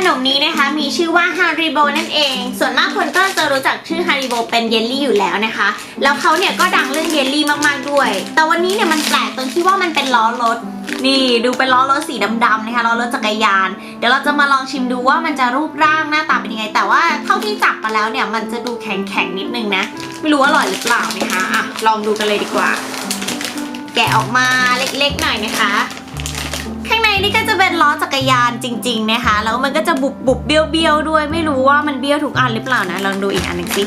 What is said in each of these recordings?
นที่หนึ่งขนมนี้นะคะมีชื่อว่าฮาริโบนั่นเอง ส่วนมากคนก็จะรู้จักชื่อฮาริโบเป็นเยลลี่อยู่แล้วนะคะ แล้วเขาเนี่ยก็ดังเรื่องเยลลี่มากๆด้วย แต่วันนี้เนี่ยมันแปลกตรงที่ว่ามันเป็นล้อรถ นี่ดูเป็นล้อรถสีดำๆนะคะล้อรถจักรยาน เดี๋ยวเราจะมาลองชิมดูว่ามันจะรูปร่างหน้าตาเป็นยังไง แต่ว่าเท่าที่จับมาแล้วเนี่ยมันจะดูแข็งๆนิดนึงนะ ไม่รู้อร่อยหรือเปล่านะคะอะลองดูกันเลยดีกว่า แกะออกมาเล็กๆหน่อยนะคะ นนี่ก็จะเป็นล้อจักรยานจริง ๆ นะคะ แล้วมันก็จะบุบบุบเบี้ยวเบี้ยวด้วย ไม่รู้ว่ามันเบี้ยวทุกอันหรือเปล่านะ ลองดูอีกอันหนึ่งสิ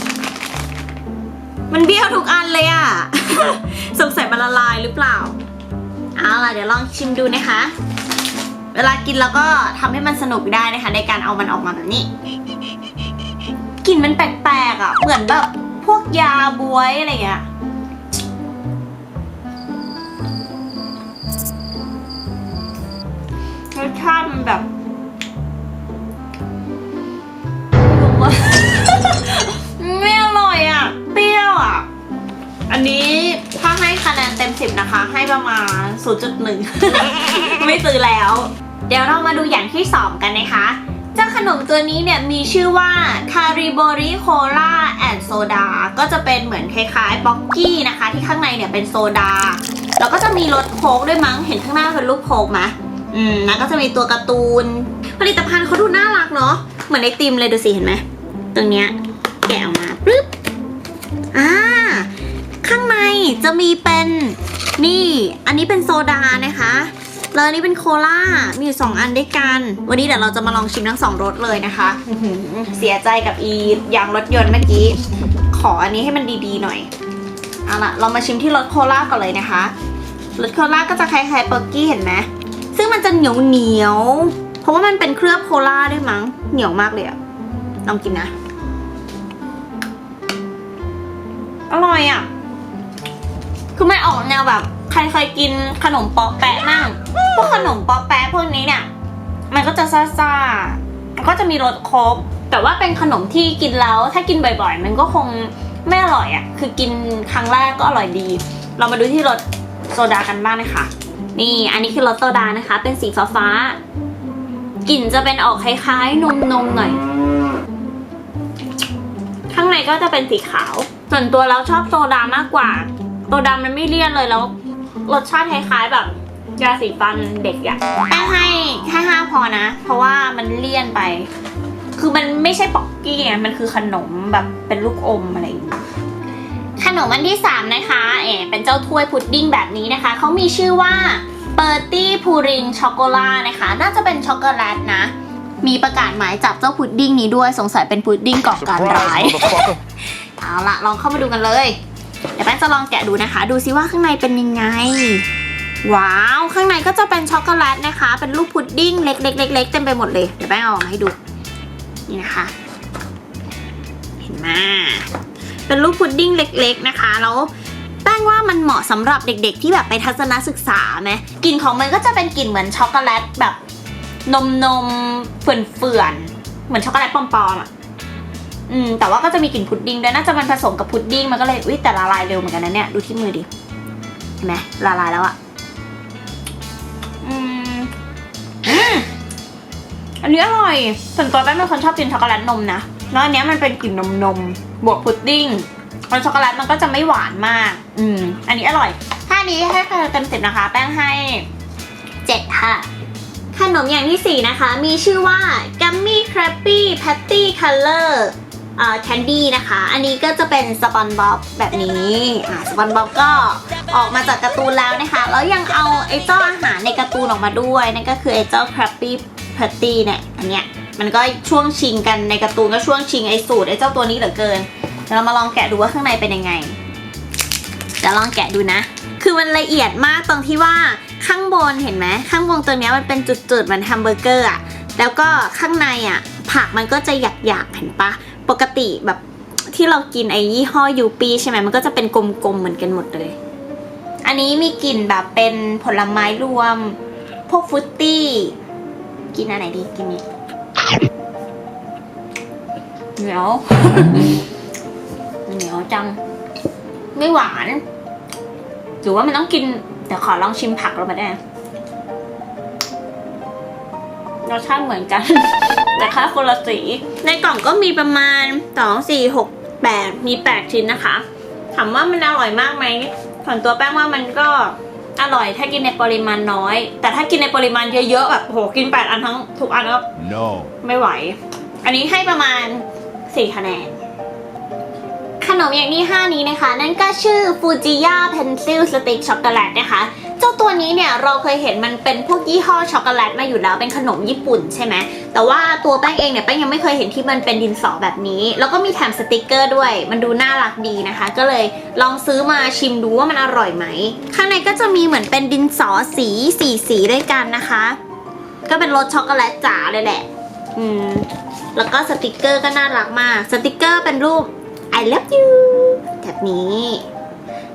มันเบี้ยวทุกอันเลยอะสงสัยมันละลายหรือเปล่า เอาล่ะเดี๋ยวลองชิมดูนะคะ เวลากินแล้วก็ทำให้มันสนุกได้นะคะ ในการเอามันออกมาแบบนี้ กลิ่นมันแปลกๆอะเหมือนแบบพวกยาบวยอะไรอย่างเงี้ย สชาติมันแบบไม่รู้ว่า ไม่อร่อยอะ เปรี้ยวอะ อันนี้ถ้าให้คะแนนเต็มสิบนะคะ ให้ประมาณ 0.1 ไม่ซื้อแล้ว เดี๋ยวเรามาดูอย่างที่2กันนะคะ เจ้าขนมตัวนี้เนี่ยมีชื่อว่าคาริโบริโคลาแอนโซดาก็จะเป็นเหมือนคล้ายๆบ็อกกี้นะคะ ที่ข้างในเนี่ยเป็นโซดา แล้วก็จะมีรสโค้กด้วยมั้ง เห็นข้างหน้าเป็นรูปโค้กไหม อืมแล้วก็จะมีตัวการ์ตูน ผลิตภัณฑ์เขาดูน่ารักเนาะ เหมือนไอติมเลยดูสิเห็นไหม ตรงเนี้ยแกะออกมาปึ๊บ อ่า ข้างในจะมีเป็นนี่ อันนี้เป็นโซดานะคะแล้วอันนี้เป็นโคลามีอยู่สองอันด้วยกัน วันนี้เดี๋ยวเราจะมาลองชิมทั้งสองรสเลยนะคะเสียใจกับอียางรถยนต์เมื่อกี้ ขออันนี้ให้มันดีๆหน่อย เอาละเรามาชิมที่รสโคลาก่อนเลยนะคะ รสโคลาก็จะคล้ายๆเปอร์กี้เห็นไหม ซึ่งมันจะเหนียวเหนียวเพราะว่ามันเป็นเคลือบโคลาด้วยมั้ง เหนียวมากเลยอะลองกินนะ อร่อยอะคือมันออกแนวแบบ ใครเคยกินขนมปอแปะมั่งพวกขนมปอแปะพวกนี้เนี่ย มันก็จะซ่าๆมันก็จะมีรสครบแต่ว่าเป็นขนมที่กินแล้ว ถ้ากินบ่อยๆ มันก็คงไม่อร่อยอะคือกินครั้งแรกก็อร่อยดี เรามาดูที่รสโซดากันบ้างนะคะ นี่อันนี้คือรสโซดานะคะ เป็นสีฟ้าฟ้ากลิ่นจะเป็นออกคล้ายๆนมนมหน่อย ข้างในก็จะเป็นสีขาว ส่วนตัวเราชอบโซดามากกว่า โซดามันไม่เลี่ยนเลยแล้ว รสชาติคล้ายๆแบบยาสีฟันเด็กอะแป้งให้แค่ห้าพอนะ เพราะว่ามันเลี่ยนไป คือมันไม่ใช่ป๊อกกี้ไงมันคือขนมแบบเป็นลูกอมอะไรอย่างเงี้ย ขนมอันที่ 3 นะคะเอ๋เป็นเจ้าถ้วยพุดดิ้งแบบนี้นะคะ เขามีชื่อว่าเปอร์ตี้พูริงช็อกโกแลตนะคะ น่าจะเป็นช็อกโกแลตนะ มีประกาศหมายจับเจ้าพุดดิ้งนี้ด้วย สงสัยเป็นพุดดิ้งก่อการร้าย motherfucker. เอาละลองเข้ามาดูกันเลย เดี๋ยวแป้งจะลองแกะดูนะคะ ดูซิว่าข้างในเป็นยังไง ว้าว ข้างในก็จะเป็นช็อกโกแลตนะคะ เป็นรูปพุดดิ้งเล็กๆๆๆเต็มไปหมดเลย เดี๋ยวแป้งเอาออกมาให้ดู นี่นะคะ เห็นไหม เป็นรูปพุดดิ้งเล็ก ๆนะคะแล้วแป้งว่ามันเหมาะสำหรับเด็ก ๆ ที่แบบไปทัศนศึกษาไหมกลิ่นของมันก็จะเป็นกลิ่นเหมือนช็อกโกแลตแบบนมนมเฟื่อนๆเหมือนช็อกโกแลตปลอมๆอะอืมแต่ว่าก็จะมีกลิ่นพุดดิ้งด้วยน่าจะมันผสมกับพุดดิ้งมันก็เลยอุ้ยแต่ละลายเร็วเหมือนกันนะเนี่ยดูที่มือดิเห็นไหมละลายแล้วอะอืมอืมอันนี้อร่อยส่วนตัวแป้งเป็นคนชอบกินช็อกโกแลตนมนะ แล้วอันเนี้ยมันเป็นกลิ่นนมนมบวกพุดดิ้งแล้วช็อกโกแลตมันก็จะไม่หวานมาก อืม อันนี้อร่อย ถ้านี้ให้คะแนนเต็มสิบนะคะ แป้งให้เจ็ดค่ะ ขนมอย่างที่ 4 นะคะ มีชื่อว่า Gummy Crappy Patty Color อ่าแคนดี้นะคะ อันนี้ก็จะเป็นสปอนบ๊อบแบบนี้อ่าสปอนบ๊อบก็ออกมาจากการ์ตูนแล้วนะคะ แล้วยังเอาไอ้เจ้าอาหารในการ์ตูนออกมาด้วย นั่นก็คือไอ้เจ้า Crappy Patty เนี่ย อันเนี้ย มันก็ช่วงชิงกันในการ์ตูนก็ช่วงชิงไอ้สูตรไอ้เจ้าตัวนี้เหลือเกินเดี๋ยวเรามาลองแกะดูว่าข้างในเป็นยังไงจะลองแกะดูนะ คือมันละเอียดมากตรงที่ว่าข้างบนเห็นไหมข้างบนตรงเนี้มันเป็นจุดๆเหมือนแฮมเบอร์เกอร์อะแล้วก็ข้างในอะผักมันก็จะหยักๆเห็นปะปกติแบบที่เรากินไอ้ยี่ห้อยูปีใช่ไหมมันก็จะเป็นกลมๆเหมือนกันหมดเลย อันนี้มีกลิ่นแบบเป็นผลไม้รวม พวกฟุตตี้ กินอันไหนดีกินนี้ เหนียว เหนียวจัง ไม่หวาน หรือว่ามันต้องกินเดี๋ยวขอลองชิมผักเรามาได้นะอรสชาติเหมือนกัน แต่แค่คนละสี ในกล่องก็มีประมาณ2 4 6 8มี8ชิ้นนะคะ ถามว่ามันอร่อยมากไหมส่วนตัวแป้งว่ามันก็อร่อยถ้ากินในปริมาณน้อย แต่ถ้ากินในปริมาณเยอะๆแบบโหกิน8อันทั้งทุกอันก็ No. ไม่ไหว อันนี้ให้ประมาณ 4คะแนน ขนมอย่างที่5นี้นะคะ นั่นก็ชื่อฟูจิยาเพนซิลสติกช็อกโกแลตนะคะ เจ้าตัวนี้เนี่ยเราเคยเห็นมันเป็นพวกยี่ห้อช็อกโกแลตมาอยู่แล้วเป็นขนมญี่ปุ่นใช่ไหม แต่ว่าตัวแป้งเองเนี่ยแป้งยังไม่เคยเห็นที่มันเป็นดินสอแบบนี้ แล้วก็มีแถมสติกเกอร์ด้วย มันดูน่ารักดีนะคะ ก็เลยลองซื้อมาชิมดูว่ามันอร่อยไหม ข้างในก็จะมีเหมือนเป็นดินสอสีสี่สีด้วยกันนะคะ ก็เป็นรสช็อกโกแลตจ๋าเลยแหละ อืมแล้วก็สติกเกอร์ก็น่ารักมาก สติกเกอร์เป็นรูป I love you แบบนี้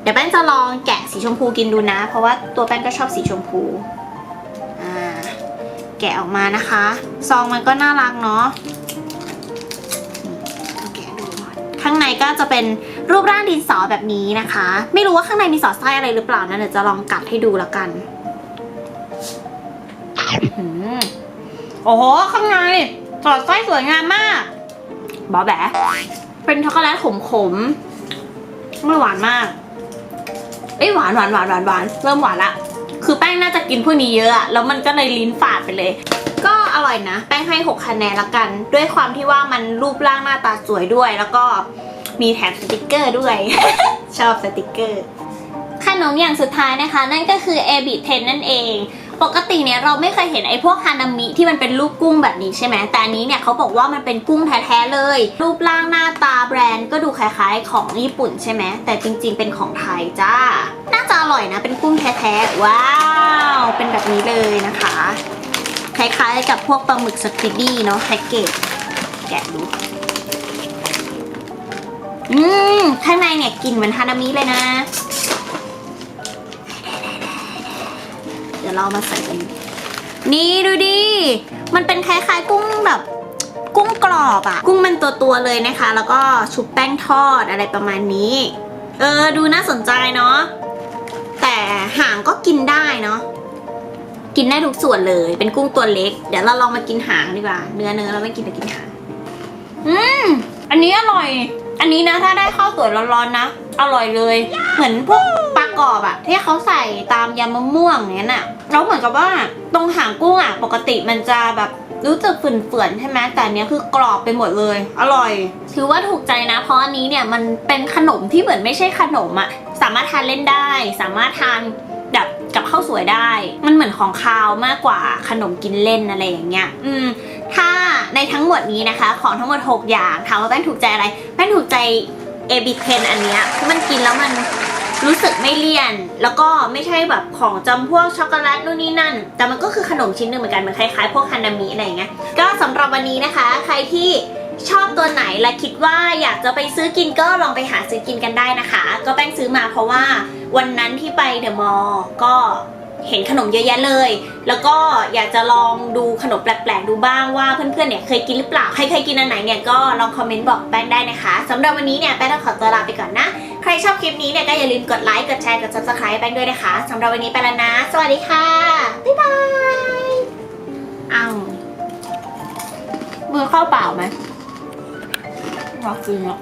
เดี๋ยวแป้งจะลองแกะสีชมพูกินดูนะ เพราะว่าตัวแป้งก็ชอบสีชมพู อ่า แกะออกมานะคะ ซองมันก็น่ารักเนาะแกะดูข้างในก็จะเป็นรูปร่างดินสอแบบนี้นะคะ ไม่รู้ว่าข้างในมีสอดไส้อะไรหรือเปล่านะเดี๋ยวจะลองกัดให้ดูแล้วกันหือ โอ้โห ข้างในสอดไส้สวยงามมากบอแบะเป็นช็อกโกแลตขมๆไม่หวานมากเอ้ยหวานหวานหวานหวานหวานเริ่มหวานละคือแป้งน่าจะกินพวกนี้เยอะอะ แล้วมันก็เลยลิ้นฝาดไปเลย ก็อร่อยนะ แป้งให้ 6 คะแนนละกัน ด้วยความที่ว่ามันรูปร่างหน้าตาสวยด้วย แล้วก็มีแถมสติกเกอร์ด้วย ชอบสติกเกอร์ขนมอย่างสุดท้ายนะคะ นั่นก็คือเอบิเทนนั่นเอง ปกติเนี่ยเราไม่เคยเห็นไอ้พวกฮานามิที่มันเป็นรูปกุ้งแบบนี้ใช่ไหมแต่อันนี้เนี่ยเขาบอกว่ามันเป็นกุ้งแท้ๆเลย รูปร่างหน้าตาแบรนด์ก็ดูคล้ายๆ ของญี่ปุ่นใช่ไหมแต่จริงๆเป็นของไทยจ้า น่าจะอร่อยนะเป็นกุ้งแท้ๆว้าว เป็นแบบนี้เลยนะคะ คล้ายๆกับพวกปลาหมึกสควิดดี้เนาะแพ็กเกจแกะดูอืมข้างในเนี่ยกลิ่นเหมือนฮานามิเลยนะ ดี๋ยวเรามาใส่กันนี่ดูดิ มันเป็นคล้ายๆกุ้งแบบ กุ้งกรอบอะกุ้งมันตัวตัวๆเลยนะคะ แล้วก็ชุบแป้งทอดอะไรประมาณนี้ เออ ดูน่าสนใจเนาะ แต่หางก็กินได้เนาะ กินได้ทุกส่วนเลย เป็นกุ้งตัวเล็ก เดี๋ยวเราลองมากินหางดีกว่า เนื้อเนื้อเราไม่กินแต่กินหาง อืม อันนี้อร่อย อันนี้นะถ้าได้ข้าวสวยร้อนๆนะ อร่อยเลย เหมือนพวก กอบอะที่เขาใส่ตามยำมะม่วงอย่างนั้ยนอะแล้วเหมือนกับว่าตรงหางกุ้งอะปกติมันจะแบบรู้สึกฝืนๆใช่ไหมแต่อันเนี้ยคือกรอบไปหมดเลย อร่อย ถือว่าถูกใจนะ เพราะอันนี้เนี่ยมันเป็นขนมที่เหมือนไม่ใช่ขนมอะสามารถทานเล่นได้ สามารถทานแบบกับข้าวสวยได้ มันเหมือนของคาวมากกว่าขนมกินเล่นอะไรอย่างเงี้ย อืม ถ้าในทั้งหมดนี้นะคะ ของทั้งหมด 6 อย่างถามว่าแป้งถูกใจอะไร แป้งถูกใจเอบิเทนอันเนี้ยมันกินแล้วมัน รู้สึกไม่เลี่ยน แล้วก็ไม่ใช่แบบของจำพวกช็อกโกแลตนู่นนี่นั่น แต่มันก็คือขนมชิ้นหนึ่งเหมือนกันมันคล้ายๆพวกฮานามิอะไรเงี้ยก็สำหรับวันนี้นะคะ ใครที่ชอบตัวไหนและคิดว่าอยากจะไปซื้อกินก็ลองไปหาซื้อกินกันได้นะคะ ก็แป้งซื้อมาเพราะว่าวันนั้นที่ไปเดอะมอลล์ก็เห็นขนมเยอะแยะเลย แล้วก็อยากจะลองดูขนมแปลกๆดูบ้างว่าเพื่อนๆเนี่ยเคยกินหรือเปล่า ใครเคยกินอันไหนเนี่ยก็ลองคอมเมนต์บอกแป้งได้นะคะสำหรับวันนี้เนี่ยแป้งต้องขอตัวลาไปก่อนนะ นี้เนี่ยก็อย่าลืมกดไลค์ กดแชร์ กด subscribe ให้แป้งด้วยนะคะสำหรับวันนี้ไปแล้วนะ สวัสดีค่ะ บ๊ายบายอ้าวมือเข้าเปล่าไหมรอกินอะ